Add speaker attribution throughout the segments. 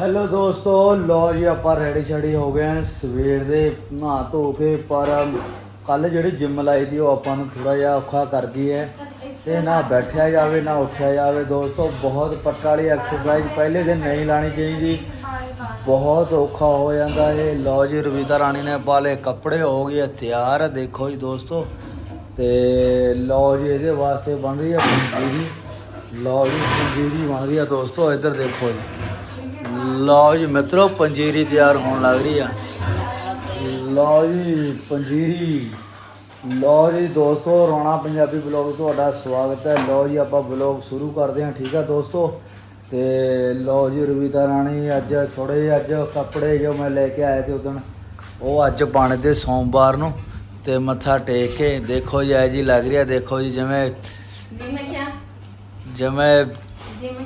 Speaker 1: Hello ਦੋਸਤੋ ਲੋ ਜੀ, ਆਪਾਂ ਰੈਡੀ ਛੜੀ ਹੋ ਗਏ ਹਾਂ ਸਵੇਰ ਦੇ ਨਹਾ ਧੋ ਕੇ, ਪਰ ਕੱਲ ਜਿਹੜੀ ਜਿੰਮ ਲਾਈ ਦੀ ਉਹ ਆਪਾਂ ਨੂੰ ਥੋੜਾ ਜਿਹਾ ਔਖਾ ਕਰ ਗਈ ਹੈ। ਤੇ ਨਾ ਬੈਠਿਆ ਜਾਵੇ, ਨਾ ਉੱਠਿਆ ਜਾਵੇ। ਦੋਸਤੋ, ਬਹੁਤ ਪੱਟਾ ਵਾਲੀ ਐਕਸਰਸਾਈਜ਼ ਪਹਿਲੇ ਦਿਨ ਨਹੀਂ ਲਾਣੀ ਚਾਹੀਦੀ। ਬਹੁਤ ਔਖਾ ਹੋ ਜਾਂਦਾ ਇਹ। ਲੋ ਜੀ ਰਵੀਤਾ ਰਾਣੀ ਨੇ ਪਾ ਲਏ ਕੱਪੜੇ ਹੋ ਗਏ, ਤਿਆਰ ਦੇਖੋ ਜੀ ਦੋਸਤੋ। ਤੇ ਲੋ ਜੀ, ਇਹਦੇ ਵਾਸਤੇ ਬਣ ਰਹੀ ਹੈ ਪੰਜੀਰੀ। ਲੋ ਜੀ, ਪੰਜੀਰੀ ਬਣ ਰਹੀ ਹੈ ਦੋਸਤੋ, ਇੱਧਰ ਦੇਖੋ ਜੀ। ਲਓ ਜੀ ਮਿੱਤਰੋ ਪੰਜੀਰੀ ਤਿਆਰ ਹੋਣ ਲੱਗ ਰਹੀ ਆ। ਲਓ ਜੀ ਪੰਜੀਰੀ। ਲਓ ਜੀ ਦੋਸਤੋ ਰੋਣਾ ਪੰਜਾਬੀ ਬਲੌਗ ਤੁਹਾਡਾ ਸਵਾਗਤ ਹੈ। ਲਓ ਜੀ ਆਪਾਂ ਬਲੌਗ ਸ਼ੁਰੂ ਕਰਦੇ ਹਾਂ ਠੀਕ ਆ ਦੋਸਤੋ? ਤੇ ਲਓ ਜੀ ਰਵੀਤਾ ਰਾਣੀ ਅੱਜ ਥੋੜੇ ਜਿਹੇ ਅੱਜ ਕੱਪੜੇ ਜੋ ਮੈਂ ਲੈ ਕੇ ਆਇਆ ਤੇ ਉਦੋਂ ਉਹ ਅੱਜ ਬਣਦੇ ਸੋਮਵਾਰ ਨੂੰ। ਤੇ ਮੱਥਾ ਟੇਕ ਕੇ ਦੇਖੋ ਜੀ ਆਏ ਜੀ ਲੱਗ ਰਿਹਾ ਦੇਖੋ ਜੀ ਜਿਵੇਂ ਜਿਵੇਂ
Speaker 2: ਜਿਵੇਂ ਜਿਵੇਂ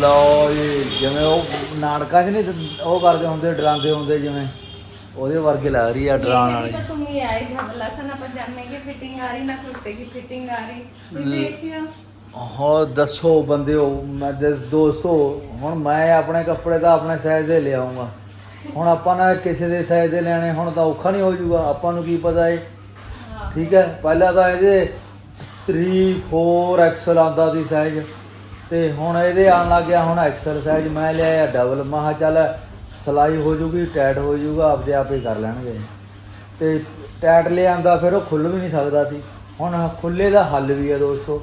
Speaker 1: ਲਓ ਜੀ ਜਿਵੇਂ ਉਹ ਨਾਟਕਾਂ 'ਚ ਨਹੀਂ ਉਹ ਕਰਦੇ ਹੁੰਦੇ ਡਰਾਉਂਦੇ ਹੁੰਦੇ ਜਿਵੇਂ ਉਹਦੇ ਵਰਗੇ ਲੱਗ ਰਹੀ ਆ ਡਰਾਉਣ ਵਾਲੀ
Speaker 2: तो तुम ही आए झबला सा ना पजामे की फिटिंग आ रही ना कुर्ते की फिटिंग आ रही फिर
Speaker 1: ल-
Speaker 2: देखियो
Speaker 1: ਹੋ ਦੱਸੋ ਬੰਦਿਓ ਮੈਂ ਦੇ- ਦੋਸਤੋ ਹੁਣ ਮੈਂ ਆਪਣੇ ਕੱਪੜੇ ਤਾਂ ਆਪਣੇ ਸਾਈਜ਼ ਦੇ ਲਿਆਉਂਗਾ ਹੁਣ ਆਪਾਂ ਨਾ ਕਿਸੇ ਦੇ ਸਾਈਜ਼ ਦੇ ਲੈਣੇ ਹੁਣ ਤਾਂ ਔਖਾ ਨਹੀਂ ਹੋ ਜਾਊਗਾ ਆਪਾਂ ਨੂੰ ਕੀ ਪਤਾ ਏ
Speaker 2: हाँ
Speaker 1: ਠੀਕ ਹੈ ਪਹਿਲਾਂ ਤਾਂ ਇਹਦੇ 3 4 ਐਕਸਲ ਆਉਂਦਾ ਸੀ ਸਾਈਜ਼ ਤੇ ਹੁਣ ਇਹਦੇ ਆਣ ਲੱਗ ਗਿਆ ਹੁਣ ਐਕਸਰਸਾਈਜ਼ ਮੈਂ ਲਿਆ ਡਬਲ ਮਹਾ ਚੱਲ ਸਲਾਈ ਹੋ ਜੂਗੀ ਟਾਈਟ ਹੋ ਜੂਗਾ ਆਪਦੇ ਆਪ ਹੀ ਕਰ ਲੈਣਗੇ। ਤੇ ਟਾਈਟ ਲਿਆਂਦਾ ਫਿਰ ਉਹ ਖੁੱਲ ਵੀ ਨਹੀਂ ਸਕਦਾ ਸੀ। ਹੁਣ ਖੁੱਲੇ ਦਾ ਹੱਲ ਵੀ ਹੈ ਦੋਸਤੋ।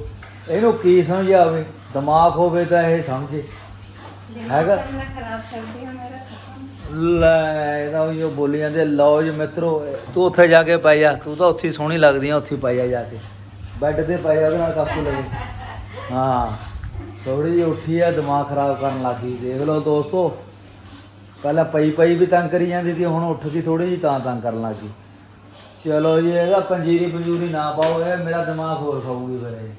Speaker 1: ਇਹਨੂੰ ਕੀ ਸਮਝ ਆਵੇ ਦਿਮਾਗ ਹੋਵੇ ਤਾਂ ਇਹ ਸਮਝੇ।
Speaker 2: ਹੈਗਾ?
Speaker 1: ਲੈ ਇਹਦਾ ਉਹ ਬੋਲੀ ਜਾਂਦੇ ਲਓ ਜੀ ਮਿੱਤਰੋ ਤੂੰ ਉੱਥੇ ਜਾ ਕੇ ਪਾਈ ਜਾ ਤੂੰ ਤਾਂ ਉੱਥੇ ਸੋਹਣੀ ਲੱਗਦੀ ਆ ਉੱਥੇ ਪਾਈ ਜਾ ਜਾ ਕੇ। ਬੈੱਡ ਤੇ ਪਾਈ ਜਾ ਉਹਦੇ ਨਾਲ ਕਾਫੀ ਲੱਗੇ। ਹਾਂ। ਥੋੜੀ ਜਿਹੀ ਉੱਠੀ ਆ, ਦਿਮਾਗ ਖਰਾਬ ਕਰਨ ਲੱਗੀ ਦੇਖ ਲਓ ਦੋਸਤੋ, ਪਹਿਲਾਂ ਪਈ ਪਈ ਵੀ ਤੰਗ ਕਰੀ ਜਾਂਦੀ ਸੀ, ਹੁਣ ਉੱਠ ਕੇ ਥੋੜੀ ਜਿਹੀ ਤਾਂ ਤੰਗ ਕਰਨ ਲੱਗੀ ਚਲੋ ਜੀ ਇਹਦਾ ਪੰਜੀਰੀ ਪੰਜੂਰੀ ਨਾ ਪਾਓ, ਇਹ ਮੇਰਾ ਦਿਮਾਗ ਹੋਰ ਖਾਊਗੀ ਫਿਰ ਇਹ।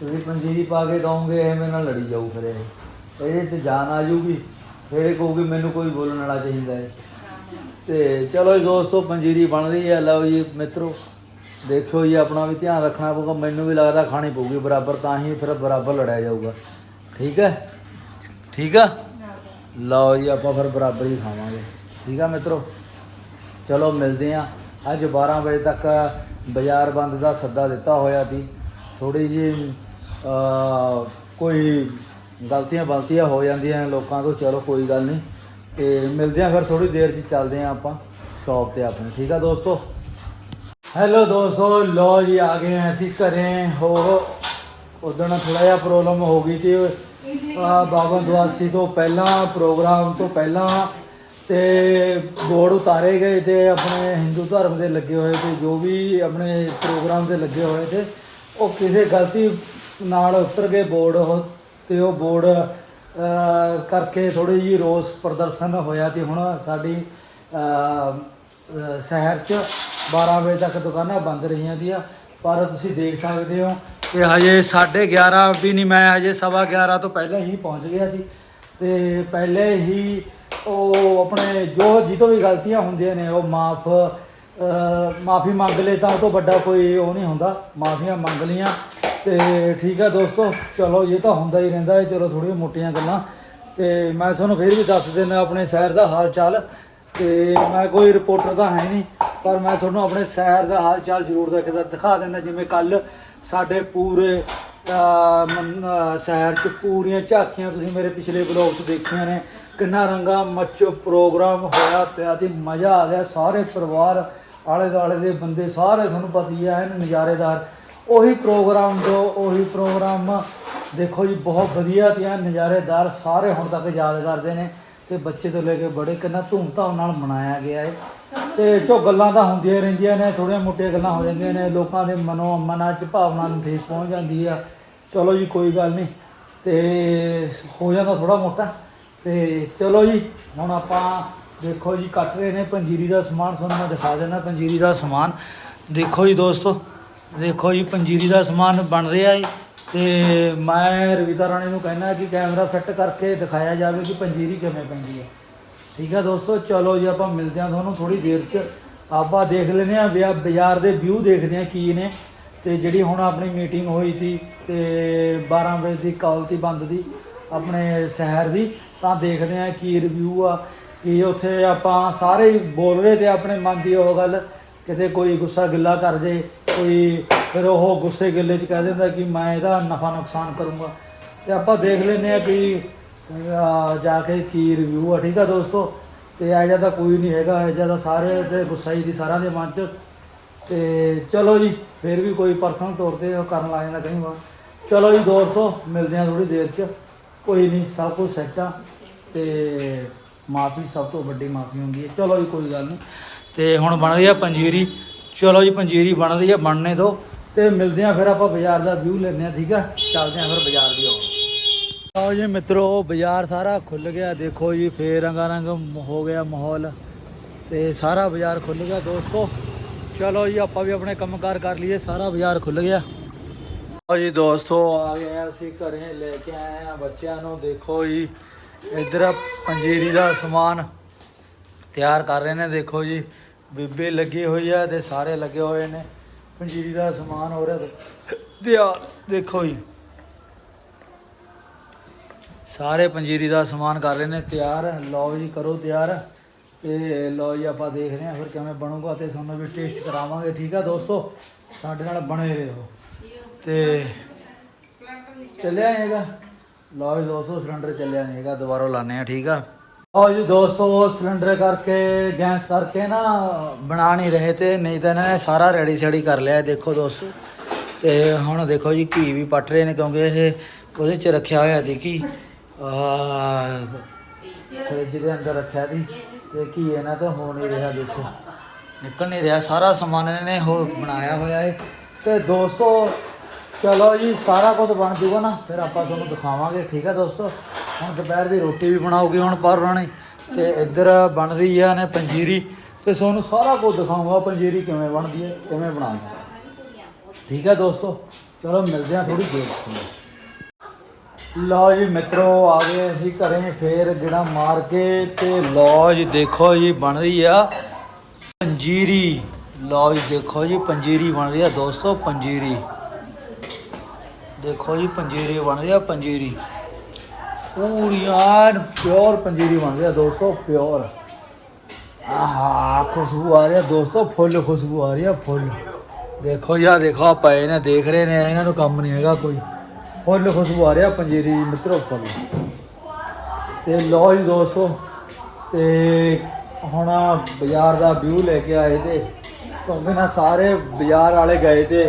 Speaker 1: ਤੁਸੀਂ ਪੰਜੀਰੀ ਪਾ ਕੇ ਦਓਗੇ ਇਹ ਮੇਰੇ ਨਾਲ ਲੜੀ ਜਾਊ ਫਿਰ ਇਹ। ਇਹਦੇ ਚ ਜਾਨ ਆ ਜੂਗੀ ਫਿਰ ਇਹ ਕਹੂਗੀ ਮੈਨੂੰ ਕੋਈ ਬੋਲਣ ਵਾਲਾ ਚਾਹੀਦਾ ਹੈ ਤੇ ਚਲੋ ਜੀ ਦੋਸਤੋ, ਪੰਜੀਰੀ ਬਣ ਰਹੀ ਹੈ ਲਓ ਜੀ ਮਿੱਤਰੋ, ਦੇਖਿਓ ਜੀ ਆਪਣਾ ਵੀ ਧਿਆਨ ਰੱਖਣਾ ਪਊਗਾ। ਮੈਨੂੰ ਵੀ ਲੱਗਦਾ ਖਾਣੀ ਪਊਗੀ ਬਰਾਬਰ, ਤਾਂ ਹੀ ਫਿਰ ਬਰਾਬਰ ਲੜਿਆ ਜਾਊਗਾ। ਠੀਕ ਹੈ? ਠੀਕ ਆ? ਲਓ ਜੀ, ਆਪਾਂ ਫਿਰ ਬਰਾਬਰ ਹੀ ਖਾਵਾਂਗੇ। ਠੀਕ ਆ ਮਿੱਤਰੋ? ਚਲੋ ਮਿਲਦੇ ਆ ਅੱਜ 12 ਵਜੇ ਤੱਕ ਬਾਜ਼ਾਰ ਬੰਦ ਦਾ ਸੱਦਾ ਦਿੱਤਾ ਹੋਇਆ ਸੀ। ਥੋੜੀ ਜੀ ਕੋਈ ਗਲਤੀਆਂ ਬਲਤੀਆਂ ਹੋ ਜਾਂਦੀਆਂ ਲੋਕਾਂ ਤੋਂ। ਚਲੋ ਕੋਈ ਗੱਲ ਨਹੀਂ। ਤੇ ਮਿਲਦੇ ਆ ਫਿਰ ਥੋੜੀ ਦੇਰ 'ਚ ਚੱਲਦੇ ਆ ਆਪਾਂ ਸ਼ਾਪ ਤੇ ਆਪਣੇ। ਠੀਕ ਆ ਦੋਸਤੋ? ਹੈਲੋ ਦੋਸਤੋ ਲੋ ਜੀ, ਆ ਗਏ ਅਸੀਂ ਘਰੇ। ਹੋ ਉਦੋਂ ਥੋੜਾ ਜਿਹਾ ਪ੍ਰੋਬਲਮ ਹੋ ਗਈ ਸੀ। ਆ ਬਾਬਾ ਦਵਾਸੀ ਤੋਂ ਪਹਿਲਾਂ ਪ੍ਰੋਗਰਾਮ ਤੋਂ ਪਹਿਲਾਂ ਤੇ ਬੋਰਡ ਉਤਾਰੇ ਗਏ ਤੇ ਆਪਣੇ ਹਿੰਦੂ ਧਰਮ ਦੇ ਲੱਗੇ ਹੋਏ ਤੇ ਜੋ ਵੀ ਆਪਣੇ ਪ੍ਰੋਗਰਾਮ ਦੇ ਲੱਗੇ ਹੋਏ ਤੇ ਉਹ ਕਿਸੇ ਗਲਤੀ ਨਾਲ ਉਤਰ ਗਏ ਬੋਰਡ ਉਹ ਤੇ ਉਹ ਬੋਰਡ ਕਰਕੇ ਥੋੜੀ ਜੀ ਰੋਸ ਪ੍ਰਦਰਸ਼ਨ ਹੋਇਆ ਤੇ ਹੁਣ ਸਾਡੀ ਸ਼ਹਿਰ 'ਚ 12 ਵਜੇ ਤੱਕ ਦੁਕਾਨਾਂ ਬੰਦ ਰਹੀਆਂ ਦੀਆਂ। ਪਰ ਤੁਸੀਂ ਦੇਖ ਸਕਦੇ ਹੋ ਕਿ ਹਜੇ 11:30 ਵੀ ਨਹੀਂ, ਮੈਂ ਹਜੇ ਸਵਾ 11 ਤੋਂ ਪਹਿਲਾਂ ਹੀ ਪਹੁੰਚ ਗਿਆ ਸੀ ਤੇ ਪਹਿਲੇ ਹੀ ਉਹ ਆਪਣੇ ਜੋ ਜਿੱਤੋਂ ਵੀ ਗਲਤੀਆਂ ਹੁੰਦੀਆਂ ਨੇ, ਉਹ ਮਾਫ ਮਾਫੀ ਮੰਗ ਲੈ ਤਾਂ ਉਹ ਤੋਂ ਵੱਡਾ ਕੋਈ ਉਹ ਨਹੀਂ ਹੁੰਦਾ, ਮਾਫੀਆਂ ਮੰਗ ਲੀਆਂ ਤੇ ਠੀਕ ਹੈ ਦੋਸਤੋ, ਚਲੋ ਇਹ ਤਾਂ ਹੁੰਦਾ ਹੀ ਰਹਿੰਦਾ ਹੈ, ਚਲੋ ਥੋੜੀਆਂ ਮੋਟੀਆਂ ਗੱਲਾਂ। ਤੇ ਮੈਂ ਤੁਹਾਨੂੰ ਫਿਰ ਵੀ ਦੱਸ ਦਿੰਦਾ, ਆਪਣੇ ਸ਼ਹਿਰ ਦਾ ਹਾਲ ਚਾਲ। ਤੇ ਮੈਂ ਕੋਈ ਰਿਪੋਰਟਰ ਤਾਂ ਹੈ ਨਹੀਂ, ਪਰ ਮੈਂ ਤੁਹਾਨੂੰ ਆਪਣੇ ਸ਼ਹਿਰ ਦਾ ਹਾਲ ਚਾਲ ਜ਼ਰੂਰ ਦਿਖਾ ਦਿਖਾ ਦਿੰਦਾ, ਜਿਵੇਂ ਕੱਲ ਸਾਡੇ ਪੂਰੇ ਸ਼ਹਿਰ 'ਚ ਪੂਰੀਆਂ ਝਾਕੀਆਂ ਤੁਸੀਂ ਮੇਰੇ ਪਿਛਲੇ ਬਲੌਗ 'ਚ ਦੇਖੀਆਂ ਨੇ। ਕਿੰਨਾ ਰੰਗਾ ਮੱਚ ਪ੍ਰੋਗਰਾਮ ਹੋਇਆ ਪਿਆ ਤੇ ਮਜ਼ਾ ਆ ਗਿਆ। ਸਾਰੇ ਪਰਿਵਾਰ, ਆਲੇ ਦੁਆਲੇ ਦੇ ਬੰਦੇ ਸਾਰੇ ਤੁਹਾਨੂੰ ਪਤਾ ਹੀ ਆ ਐਨ ਨਜ਼ਾਰੇਦਾਰ। ਉਹੀ ਪ੍ਰੋਗਰਾਮ ਜੋ, ਉਹੀ ਪ੍ਰੋਗਰਾਮ ਦੇਖੋ ਜੀ, ਬਹੁਤ ਵਧੀਆ ਤੇ ਐਨ ਨਜ਼ਾਰੇਦਾਰ ਸਾਰੇ ਹੁਣ ਤੱਕ ਯਾਦ ਕਰਦੇ ਨੇ ਤੇ ਬੱਚੇ ਤੋਂ ਲੈ ਕੇ ਬੜੇ ਕਿੰਨਾ ਧੂਮਧਾਮ ਨਾਲ ਮਨਾਇਆ ਗਿਆ ਹੈ ਤੇ ਜੋ ਗੱਲਾਂ ਤਾਂ ਹੁੰਦੀਆਂ ਰਹਿੰਦੀਆਂ ਨੇ ਥੋੜੀਆਂ ਮੋਟੀਆਂ ਗੱਲਾਂ ਹੋ ਜਾਂਦੀਆਂ ਨੇ, ਲੋਕਾਂ ਦੇ ਮਨੋਂ ਮਨਾਂ 'ਚ ਭਾਵਨਾ ਨੂੰ ਠੇਸ ਪਹੁੰਚ ਜਾਂਦੀ ਆ। ਚਲੋ ਜੀ, ਕੋਈ ਗੱਲ ਨਹੀਂ। ਤੇ ਹੋ ਜਾਂਦਾ ਥੋੜਾ ਮੋਟਾ। ਤੇ ਚਲੋ ਜੀ, ਹੁਣ ਆਪਾਂ ਦੇਖੋ ਜੀ, ਕੱਟ ਰਹੇ ਨੇ ਪੰਜੀਰੀ ਦਾ ਸਮਾਨ, ਤੁਹਾਨੂੰ ਮੈਂ ਦਿਖਾ ਦਿੰਦਾ ਪੰਜੀਰੀ ਦਾ ਸਮਾਨ। ਦੇਖੋ ਜੀ ਦੋਸਤੋ, ਦੇਖੋ ਜੀ, ਪੰਜੀਰੀ ਦਾ ਸਮਾਨ ਬਣ ਰਿਹਾ ਹੈ ਤੇ ਮੈਂ ਰਵਿਤਾ ਰਾਣੀ ਨੂੰ ਕਹਿਣਾ ਕਿ ਕੈਮਰਾ ਫਿੱਟ ਕਰਕੇ ਦਿਖਾਇਆ ਜਾਵੇ ਕਿ ਪੰਜੀਰੀ ਕਿਵੇਂ ਪੈਂਦੀ ਹੈ। ਠੀਕ ਹੈ ਦੋਸਤੋ, ਚਲੋ ਜੀ, ਆਪਾਂ ਮਿਲਦੇ ਹਾਂ ਤੁਹਾਨੂੰ ਥੋੜੀ ਦੇਰ 'ਚ। ਆਪਾਂ ਦੇਖ ਲੈਨੇ ਆ ਬਾਜ਼ਾਰ ਦੇ ਵਿਊ ਦੇਖਦੇ ਆ ਕੀ ਨੇ। ਤੇ ਜਿਹੜੀ ਹੁਣ ਆਪਣੀ ਮੀਟਿੰਗ ਹੋਈ ਸੀ ਤੇ 12 ਵਜੇ ਦੀ ਕਾਲਤੀ ਬੰਦ ਦੀ, ਆਪਣੇ ਸ਼ਹਿਰ ਦੀ, ਤਾਂ ਦੇਖਦੇ ਆ ਕੀ ਰਿਵਿਊ ਆ, ਕਿ ਉੱਥੇ ਆਪਾਂ ਸਾਰੇ ਬੋਲ ਰਹੇ ਤੇ ਆਪਣੇ ਮਨ ਦੀ ਉਹ ਗੱਲ, ਕਿਤੇ ਕੋਈ ਗੁੱਸਾ ਗਿੱਲਾ ਕਰ ਜੇ, ਕੋਈ ਫਿਰ ਉਹ ਗੁੱਸੇ ਗਿੱਲੇ 'ਚ ਕਹਿ ਦਿੰਦਾ ਕਿ ਮੈਂ ਇਹਦਾ ਨਫਾ ਨੁਕਸਾਨ ਕਰੂੰਗਾ। ਤੇ ਆਪਾਂ ਦੇਖ ਲੈਂਦੇ ਆ ਕਿ ਅਹ, ਜਾ ਕੇ ਕੀ ਰਿਵਿਊ ਆ ਠੀਕ ਆ ਦੋਸਤੋ? ਤੇ ਇਹ ਜਿਹਾ ਤਾਂ ਕੋਈ ਨਹੀਂ ਹੈਗਾ ਇਹ ਜਿਹਾ ਤਾਂ ਸਾਰੇ ਤੇ ਗੁੱਸਾ ਹੀ ਦੀ ਸਾਰਿਆਂ ਦੇ ਮਨ 'ਚ। ਤੇ ਚਲੋ ਜੀ ਫਿਰ ਵੀ ਕੋਈ ਪਰਸਨਲ ਤੌਰ ਤੇ ਉਹ ਕਰਨ ਲੱਗ ਜਾਂਦਾ ਕਈ ਵਾਰ। ਚਲੋ ਜੀ ਦੋਸਤੋ ਮਿਲਦੇ ਆ ਥੋੜੀ ਦੇਰ 'ਚ। ਕੋਈ ਨਹੀਂ ਸਭ ਕੁਝ ਸੈੱਟ ਆ। ਤੇ ਮਾਫੀ ਸਭ ਤੋਂ ਵੱਡੀ ਮਾਫੀ ਹੁੰਦੀ ਹੈ। ਚਲੋ ਜੀ ਕੋਈ ਗੱਲ ਨਹੀਂ। ਤੇ ਹੁਣ ਬਣ ਰਹੀ ਆ ਪੰਜੀਰੀ। ਚਲੋ ਜੀ ਪੰਜੀਰੀ ਬਣ ਰਹੀ ਆ ਬਣਨੇ ਦੋ। ਤੇ ਮਿਲਦੇ ਆ ਫਿਰ ਆਪਾਂ ਬਾਜ਼ਾਰ ਦਾ ਵਿਊ ਲੈਂਦੇ ਆ ਠੀਕ ਆ? ਚੱਲਦੇ ਆ ਫਿਰ ਬਾਜ਼ਾਰ ਦੀ ਔਰ ਆਓ ਜੀ ਮਿੱਤਰੋ, ਬਾਜ਼ਾਰ ਸਾਰਾ ਖੁੱਲ ਗਿਆ। ਦੇਖੋ ਜੀ, ਫੇਰ ਰੰਗਾਰੰਗ ਹੋ ਗਿਆ ਮਾਹੌਲ ਤੇ ਸਾਰਾ ਬਾਜ਼ਾਰ ਖੁੱਲ ਗਿਆ ਦੋਸਤੋ। ਚਲੋ ਜੀ, ਆਪਾਂ ਵੀ ਆਪਣੇ ਕੰਮਕਾਰ ਕਰ ਲਈਏ। ਸਾਰਾ ਬਾਜ਼ਾਰ ਖੁੱਲ ਗਿਆ। ਆਓ ਜੀ ਦੋਸਤੋ, ਆ ਗਏ ਅਸੀਂ ਘਰੇ, ਲੈ ਕੇ ਆਏ ਆ ਬੱਚਿਆਂ ਨੂੰ। ਦੇਖੋ ਜੀ, ਇੱਧਰ ਪੰਜੀਰੀ ਦਾ ਸਮਾਨ ਤਿਆਰ ਕਰ ਰਹੇ ਨੇ। ਦੇਖੋ ਜੀ, ਬੀਬੀ ਲੱਗੀ ਹੋਈ ਆ ਤੇ ਸਾਰੇ ਲੱਗੇ ਹੋਏ ਨੇ। ਪੰਜੀਰੀ ਦਾ ਸਮਾਨ ਹੋ ਰਿਹਾ। ਤਿਆਰ ਦੇਖੋ ਜੀ। ਸਾਰੇ ਪੰਜੀਰੀ ਦਾ ਸਮਾਨ ਕਰ ਰਹੇ ਨੇ ਤਿਆਰ। ਲਓ ਜੀ, ਕਰੋ ਤਿਆਰ। ਤੇ ਲਓ ਜੀ, ਆਪਾਂ ਦੇਖਦੇ ਹਾਂ ਫਿਰ ਕਿਵੇਂ ਬਣੂਗਾ ਤੇ ਤੁਹਾਨੂੰ ਵੀ ਟੇਸਟ ਕਰਾਵਾਂਗੇ, ਠੀਕ ਆ ਦੋਸਤੋ? ਸਾਡੇ ਨਾਲ ਬਣੇ ਰਹੋ। ਤੇ ਚੱਲਿਆ ਨਹੀਂ ਹੈਗਾ? ਲਓ ਜੀ ਦੋਸਤੋ, ਸਿਲੰਡਰ ਚੱਲਿਆ ਨਹੀਂ ਹੈਗਾ, ਦੁਬਾਰਾ ਲਾਣੇ ਆ ਠੀਕ ਆ? ਲਓ ਜੀ ਦੋਸਤੋ, ਸਿਲੰਡਰ ਕਰਕੇ, ਗੈਸ ਕਰਕੇ ਨਾ ਬਣਾ ਨਹੀਂ ਰਹੇ ਤੇ ਨਹੀਂ ਤਾਂ ਇਹਨਾਂ ਨੇ ਸਾਰਾ ਰੈਡੀ ਸੈਡੀ ਕਰ ਲਿਆ, ਦੇਖੋ ਦੋਸਤੋ। ਤੇ ਹੁਣ ਦੇਖੋ ਜੀ, ਘੀ ਵੀ ਪੱਟ ਰਹੇ ਨੇ ਕਿਉਂਕਿ ਇਹ ਉਹਦੇ ਚ ਰੱਖਿਆ ਹੋਇਆ ਦੇਖੀ। ਆ ਫ੍ਰਿਜ ਦੇ ਅੰਦਰ ਰੱਖਿਆ ਦੀ ਤੇ ਘੀ ਇਹਨਾਂ ਤੋਂ ਹੋ ਨਹੀਂ ਰਿਹਾ ਦੇਖੋ ਨਿਕਲ ਨਹੀਂ ਰਿਹਾ, ਸਾਰਾ ਸਮਾਨ ਇਹਨਾਂ ਨੇ ਹੋ ਬਣਾਇਆ ਹੋਇਆ ਹੈ ਤੇ ਦੋਸਤੋ, ਚਲੋ ਜੀ, ਸਾਰਾ ਕੁਝ ਬਣ ਜੂਗਾ ਨਾ, ਫਿਰ ਆਪਾਂ ਤੁਹਾਨੂੰ ਦਿਖਾਵਾਂਗੇ, ਠੀਕ ਹੈ ਦੋਸਤੋ? ਹੁਣ ਦੁਪਹਿਰ ਦੀ ਰੋਟੀ ਵੀ ਬਣਾਉਗੀ ਹੁਣ ਪਰ ਰਾਣੀ। ਤੇ ਇੱਧਰ ਬਣ ਰਹੀ ਆ ਨੇ ਪੰਜੀਰੀ। ਤੇ ਤੁਹਾਨੂੰ ਸਾਰਾ ਕੁਝ ਦਿਖਾਊਂਗਾ ਪੰਜੀਰੀ ਕਿਵੇਂ ਬਣਦੀ ਹੈ ਕਿਵੇਂ ਬਣਾਉਂਦੇ ਠੀਕ ਹੈ ਦੋਸਤੋ? ਚਲੋ ਮਿਲਦੇ ਆ ਥੋੜੀ ਦੇਰ ਤੱਕ ਲਓ ਜੀ ਮਿੱਤਰੋ, ਆ ਗਏ ਅਸੀਂ ਘਰੇ ਫੇਰ ਜਿਹੜਾ ਮਾਰ ਕੇ ਤੇ ਲਓ ਜੀ, ਦੇਖੋ ਜੀ ਬਣ ਰਹੀ ਆ ਪੰਜੀਰੀ। ਲਓ ਜੀ, ਦੇਖੋ ਜੀ ਪੰਜੀਰੀ ਬਣ ਰਹੀ ਆ ਦੋਸਤੋ, ਪੰਜੀਰੀ। ਦੇਖੋ ਜੀ ਪੰਜੀਰੀ ਬਣ ਰਹੀ ਆ, ਪੰਜੀਰੀ। ਪੂਰੀ ਐਨ ਪਿਓਰ ਪੰਜੀਰੀ ਬਣ ਰਹੀ ਆ ਦੋਸਤੋ, ਪਿਓਰ। ਆਹਾ, ਖੁਸ਼ਬੂ ਆ ਰਹੀ ਆ ਦੋਸਤੋ, ਫੁੱਲ ਖੁਸ਼ਬੂ ਆ ਰਹੀ ਆ, ਫੁੱਲ। ਦੇਖੋ ਯਾ ਦੇਖੋ ਆ ਪਏ ਨੇ, ਦੇਖ ਰਹੇ ਨੇ, ਇਹਨਾਂ ਨੂੰ ਕੰਮ ਨਹੀਂ ਹੈਗਾ ਕੋਈ। ਫੁੱਲ ਖੁਸ਼ਬੂ ਆ ਰਿਹਾ ਪੰਜੀਰੀ ਮਿੱਤਰੋ ਫੁੱਲ ਤੇ ਲੋ ਜੀ ਦੋਸਤੋ, ਤੇ ਹੁਣ ਬਾਜ਼ਾਰ ਦਾ ਵਿਊ ਲੈ ਕੇ ਆਏ ਤੇ, ਕਿਉਂਕਿ ਨਾ ਸਾਰੇ ਬਾਜ਼ਾਰ ਵਾਲੇ ਗਏ ਤੇ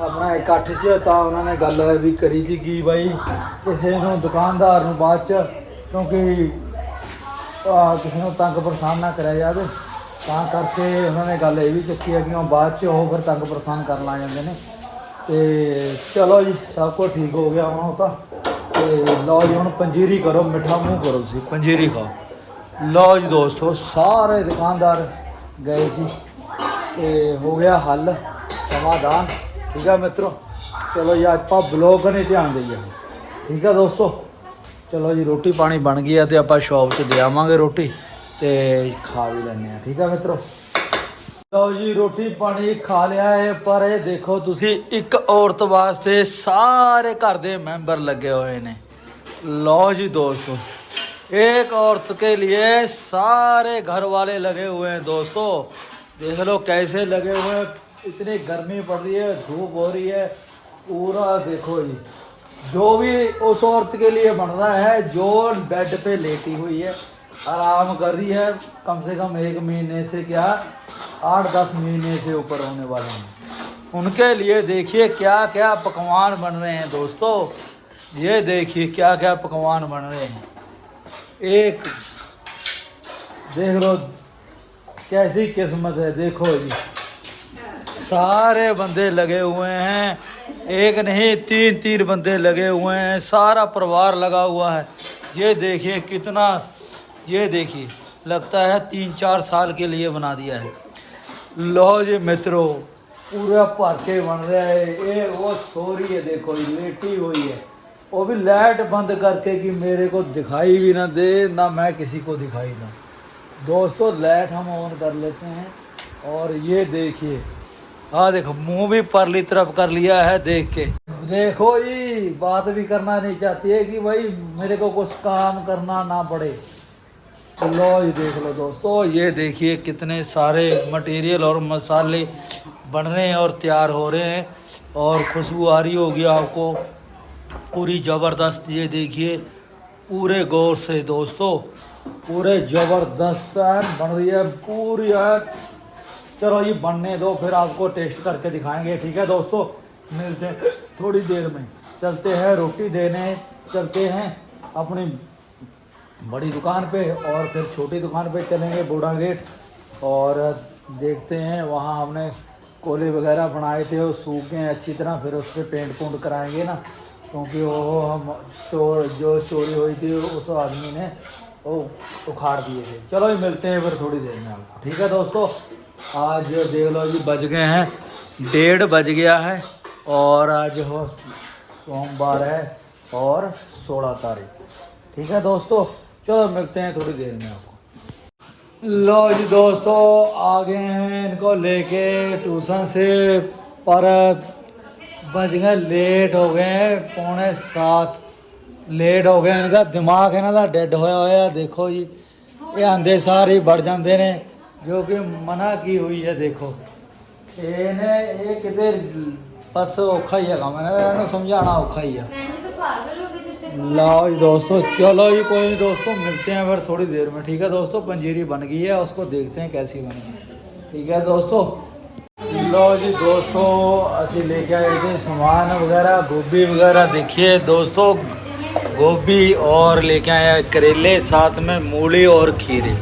Speaker 1: ਆਪਣਾ ਇਕੱਠ 'ਚ ਤਾਂ ਉਹਨਾਂ ਨੇ ਗੱਲ ਵੀ ਕਰੀ ਸੀ ਕਿ ਬਾਈ ਕਿਸੇ ਨੂੰ ਦੁਕਾਨਦਾਰ ਨੂੰ ਬਾਅਦ 'ਚ, ਕਿਉਂਕਿ ਕਿਸੇ ਨੂੰ ਤੰਗ ਪਰੇਸ਼ਾਨ ਨਾ ਕਰਿਆ ਜਾਵੇ। ਤਾਂ ਕਰਕੇ ਉਹਨਾਂ ਨੇ ਗੱਲ ਇਹ ਵੀ ਚੱਕੀ ਹੈ ਕਿ ਉਹ ਬਾਅਦ 'ਚ ਉਹ ਫਿਰ ਤੰਗ ਪਰੇਸ਼ਾਨ ਕਰਨ ਲੱਗ ਜਾਂਦੇ ਨੇ। ਤੇ ਚਲੋ ਜੀ, ਸਭ ਕੁਝ ਠੀਕ ਹੋ ਗਿਆ ਹੁਣ ਉਹ ਤਾਂ। ਤੇ ਲਓ ਜੀ, ਹੁਣ ਪੰਜੀਰੀ ਕਰੋ, ਮਿੱਠਾ ਮੂੰਹ ਕਰੋ ਤੁਸੀਂ। ਪੰਜੀਰੀ ਖਾਓ। ਲਓ ਜੀ ਦੋਸਤੋ, ਸਾਰੇ ਦੁਕਾਨਦਾਰ ਗਏ ਸੀ। ਤੇ ਹੋ ਗਿਆ ਹੱਲ, ਸਮਾਧਾਨ। ਠੀਕ ਆ ਮਿੱਤਰੋ? ਚਲੋ ਜੀ ਆਪਾਂ ਬਲੌਗ ਨੇ ਧਿਆਨ ਦੇਈਏ। ਠੀਕ ਆ ਦੋਸਤੋ? ਚਲੋ ਜੀ, ਰੋਟੀ ਪਾਣੀ ਬਣ ਗਈ ਆ ਤੇ ਆਪਾਂ ਸ਼ਾਪ 'ਚ ਦੇ ਆਵਾਂਗੇ ਰੋਟੀ ਤੇ ਖਾ ਵੀ ਲੈਣੇ ਆ। ਠੀਕ ਆ ਮਿੱਤਰੋ? ਲਓ ਜੀ ਰੋਟੀ ਪਾਣੀ ਖਾ ਲਿਆ ਹੈ ਪਰ ਇਹ ਦੇਖੋ ਤੁਸੀਂ ਇੱਕ ਔਰਤ ਵਾਸਤੇ ਸਾਰੇ ਘਰ ਦੇ ਮੈਂਬਰ ਲੱਗੇ ਹੋਏ ਨੇ ਲਓ ਜੀ दोस्तों एक औरत के लिए सारे घर वाले लगे हुए हैं दोस्तों देख लो कैसे लगे हुए हैं इतनी गर्मी पड़ रही है धूप हो रही है पूरा देखो जी जो भी उस औरत के लिए बन रहा है जो बेड पे लेटी हुई है आराम कर रही है कम से कम एक महीने से क्या आठ दस महीने से ऊपर होने वाले हैं। उनके लिए देखिए क्या क्या पकवान बन रहे हैं दोस्तों। ये देखिए क्या क्या पकवान बन रहे हैं। एक, देख लो, कैसी किस्मत है, देखो जी। सारे बंदे लगे हुए हैं। एक नहीं तीन तीन बंदे लगे हुए हैं। सारा परिवार लगा हुआ है। ये देखिए कितना, ये देखिए, लगता है तीन चार साल के लिए बना दिया है। लो जी मित्रों, पूरा बन रहा है। ये वो सो रही है, देखो, ये लेटी हुई है। वो भी लाइट बंद करके कि मेरे को दिखाई भी ना दे, ना मैं किसी को दिखाई दूँ। दोस्तों लाइट हम ऑन कर लेते हैं। और ये देखिए हाँ देखो, मुँह भी परली तरफ़ कर लिया है देख के। देखो जी, बात भी करना नहीं चाहती है कि भाई मेरे को कुछ काम करना ना पड़े। लो ये देख लो दोस्तों, ये देखिए कितने सारे मटेरियल और मसाले बन रहे हैं और तैयार हो रहे हैं और खुशबू आ रही होगी आपको। पूरी ज़बरदस्त, ये देखिए, पूरे गौर से दोस्तों, पूरे ज़बरदस्त बन रही है पूरी, है। चलो ये बनने दो, फिर आपको टेस्ट करके दिखाएँगे, ठीक है दोस्तों? मिलते हैं थोड़ी देर में। चलते हैं रोटी देने, चलते हैं अपनी बड़ी दुकान पे और फिर छोटी दुकान पे चलेंगे बूढ़ा गेट। और देखते हैं, वहाँ हमने कोले वगैरह बनाए थे, वो सूख गए अच्छी तरह, फिर उस पर पेंट पूंट कराएँगे ना। क्योंकि वो हम चोर, जो चोरी हुई थी, उस आदमी ने वो उखाड़ दिए थे। चलो ये मिलते हैं फिर थोड़ी देर में आपको। ठीक है दोस्तों, आज देख लो जी, बज गए हैं, डेढ़ बज गया है, और आज हो सोमवार है और सोलह तारीख। ठीक है दोस्तों। चलो मिलते हैं थोड़ी देर में आपको लो जी दोस्तों आ गए हैं इनको लेके ट्यूशन से पर बज गए लेट हो गए हैं पौने सात ਲੇਟ ਹੋ ਗਏ ਇਹਨਾਂ ਦਾ ਦਿਮਾਗ ਇਹਨਾਂ ਦਾ ਡੈੱਡ ਹੋਇਆ ਹੋਇਆ ਦੇਖੋ ਜੀ ਇਹ ਆਂਦੇ ਸਾਰੇ ਹੀ ਵੜ ਜਾਂਦੇ ਨੇ ਜੋ ਕਿ ਮਨਾ ਕੀ ਹੋਈ ਹੈ ਦੇਖੋ ਇਹਨੇ ਇਹ ਕਿਤੇ ਬਸ ਔਖਾ ਹੀ ਹੈਗਾ ਮੈਂ ਇਹਨੂੰ ਸਮਝਾਉਣਾ ਔਖਾ ਹੀ ਆ
Speaker 2: मैंने तो पागल हो गई थी
Speaker 1: लाओ दोस्तों, चलो ये कोई नहीं दोस्तों, मिलते हैं फिर थोड़ी देर में, ठीक है दोस्तों? पंजीरी बन गई है, उसको देखते हैं कैसी बनी है। ठीक है दोस्तों? लो जी दोस्तों, असं लेके आए थे सामान वगैरह, गोभी वगैरह, देखिए दोस्तों, गोभी और लेके आए करेले, साथ में मूली और खीरे।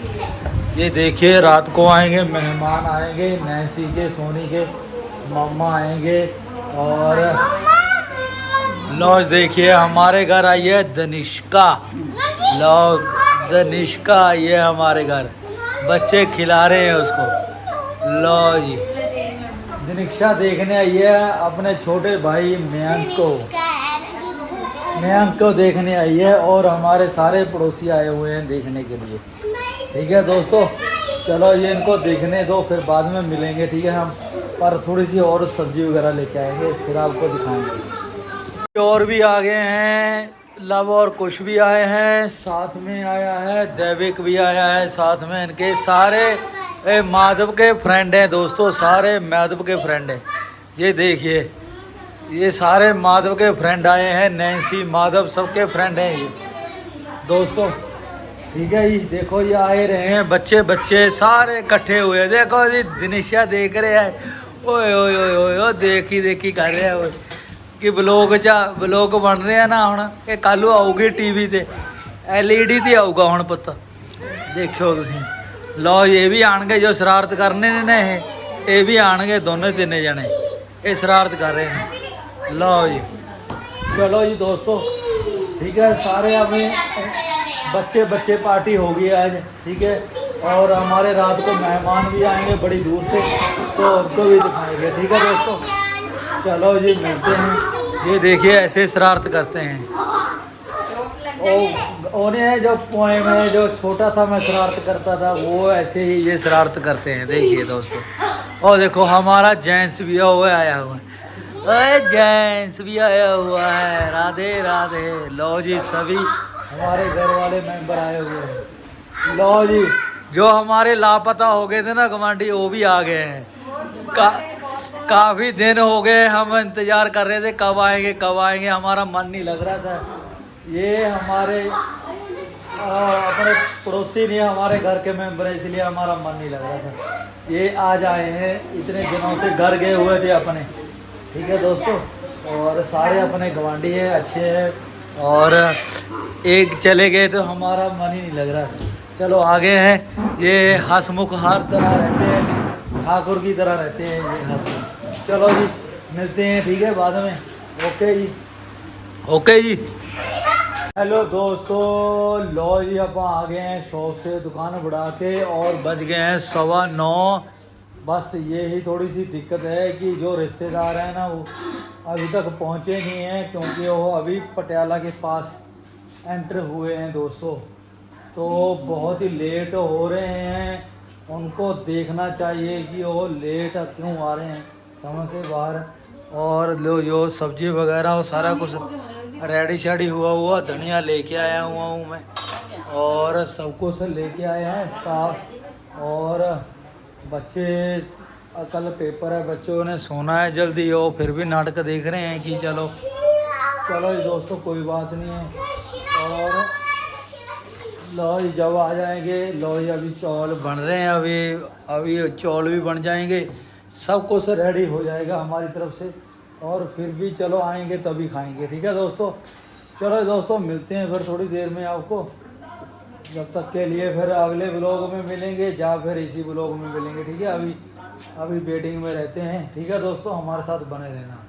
Speaker 1: ये देखिए, रात को आएँगे, मेहमान आएँगे, नैसी के, सोनी के, मामा आएँगे, और लॉज देखिए, हमारे घर आई है दनिष्का लॉज दनिष्का आई है हमारे घर। बच्चे खिला रहे हैं उसको। लो जी दनिक्षा देखने आई है अपने छोटे भाई मयंक को। मयंक को देखने आई है और हमारे सारे पड़ोसी आए हुए हैं देखने के लिए। ठीक है दोस्तों, चलो ये इनको देखने दो, फिर बाद में मिलेंगे, ठीक है हम। पर थोड़ी सी और सब्ज़ी वगैरह लेके आएँगे, फिर आपको दिखाएँगे। और भी आ गए हैं, लव और कुश भी आए हैं, साथ में आया है, दैविक भी आया है, साथ में इनके सारे माधव के फ्रेंड हैं दोस्तों, सारे माधव के फ्रेंड हैं। ये देखिए, ये सारे माधव के फ्रेंड आए हैं नैन्सी माधव सबके फ्रेंड हैं ये। दोस्तों, ठीक है जी, देखो ये आए रहे हैं, बच्चे बच्चे, सारे इकट्ठे हुए देखो जी, दिनिशा देख रहे हैं। ओए ओए ओए ओए देखी देखी कर रहे हैं ਕਿ ਬਲੌਗ ਚ ਬਲੌਗ ਬਣ ਰਿਹਾ ਨਾ ਹੁਣ ਇਹ ਕੱਲ ਨੂੰ ਆਊਗੀ ਟੀਵੀ ਤੇ ਐਲਈਡੀ ਤੇ ਆਊਗਾ ਹੁਣ ਪੁੱਤ ਦੇਖਿਓ ਤੁਸੀਂ ਲਓ ਇਹ ਵੀ ਆਣਗੇ ਜੋ ਸ਼ਰਾਰਤ ਕਰਨੇ ਨੇ ਨਾ ਇਹ ਇਹ ਵੀ ਆਣਗੇ ਦੋਨੇ ਤਿੰਨੇ ਜਣੇ ਇਹ ਸ਼ਰਾਰਤ ਕਰ ਰਹੇ ਨੇ ਲਓ ਜੀ चलो जी दोस्तों ठीक है सारे अभी बच्चे बच्चे पार्टी होगी आज ठीक है और हमारे रात को मेहमान भी आएंगे बड़ी दूर से तो उनको भी दिखाएंगे ठीक है दोस्तों चलो जी मिलते हैं। ये देखिए ऐसे शरारत करते हैं। उन्हें जो पोएम है जो छोटा था मैं शरारत करता था वो ऐसे ही ये शरारत करते हैं। देखिए दोस्तों। और देखो हमारा जेंट्स भी हुआ आया हुआ है। जेंट्स भी आया हुआ है। राधे राधे। लो जी सभी हमारे घर वाले मेंबर आए हुए हैं। लो जी जो हमारे लापता हो गए थे ना गवांडी वो भी आ गए हैं। काफ़ी दिन हो गए हम इंतज़ार कर रहे थे, कब आएँगे कब आएँगे, हमारा मन नहीं लग रहा था। ये हमारे अपने पड़ोसी नहीं, हमारे घर के मेंबर हैं, इसलिए हमारा मन नहीं लग रहा था। ये आज आए हैं, इतने दिनों से घर गए हुए थे अपने। ठीक है दोस्तों? और सारे अपने गवांडी हैं, अच्छे हैं, और एक चले गए तो हमारा मन ही नहीं लग रहा था। चलो आगे हैं, ये हसमुख हर तरह रहते हैं, ठाकुर की तरह रहते हैं, ये हसमुख। चलो जी मिलते हैं ठीक है बाद में। ओके जी। ओके जी। हेलो दोस्तों लो जी आप आ गए हैं शॉप से दुकान बढ़ा के और बज गए हैं सवा नौ। बस ये ही थोड़ी सी दिक्कत है कि जो रिश्तेदार हैं ना वो अभी तक पहुँचे नहीं हैं क्योंकि वो अभी पटियाला के पास एंटर हुए हैं दोस्तों। तो बहुत ही लेट हो रहे हैं। उनको देखना चाहिए कि वो लेट क्यों आ रहे हैं। समझ से बाहर और लो जो सब्ज़ी वगैरह वो सारा कुछ रेडी शेडी हुआ हुआ, धनिया लेके आया हुआ हूँ मैं। और सब कुछ लेके आया हैं, साफ़। और बच्चे, कल पेपर है, बच्चों ने सोना है जल्दी, और फिर भी नाटक देख रहे हैं कि चलो। चलो दोस्तों, कोई बात नहीं है। और लो जी जब आ जाएँगे लो जी अभी चौल बन रहे हैं, अभी अभी चौल भी बन जाएँगे। सब कुछ रेडी हो जाएगा हमारी तरफ़ से। और फिर भी चलो आएँगे तभी खाएँगे, ठीक है दोस्तों? चलो दोस्तों, मिलते हैं फिर थोड़ी देर में आपको। जब तक के लिए फिर अगले ब्लॉग में मिलेंगे या फिर इसी ब्लॉग में मिलेंगे, ठीक है? अभी अभी वेटिंग में रहते हैं, ठीक है दोस्तों? हमारे साथ बने रहना।